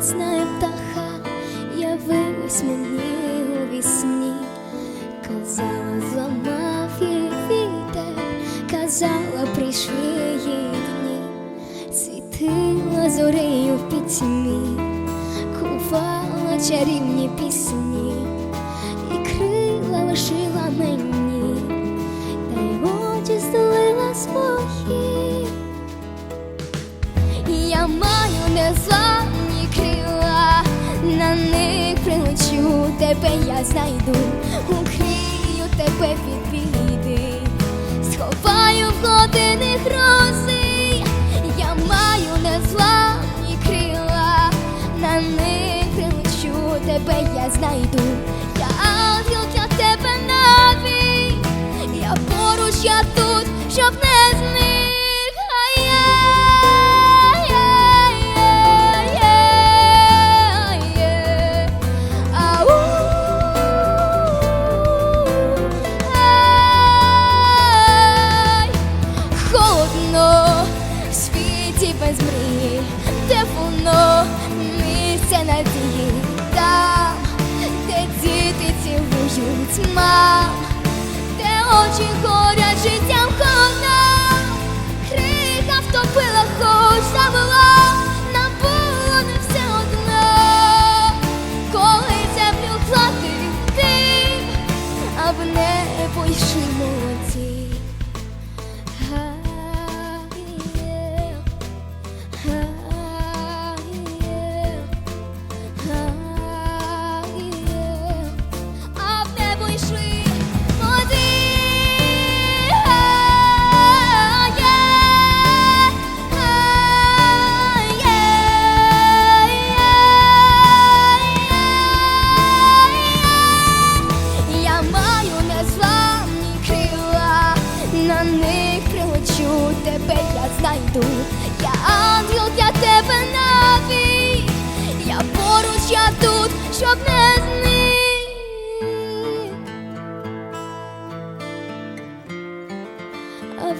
знає птаха, явилась мені у вісні, казала, зламав її вітер, казала, прийшли її дні, світила зорею в пітьмі, кувала чарівні пісні, тебе я знайду, укрию тебе від біди, сховаю в години грози, я маю незламні крила, на них прилечу, тебе я знайду, мам, де очі горять життям на них прилечу, тебе я знайду, я ангел для тебе навіть, я поруч, я тут, щоб не зник, а.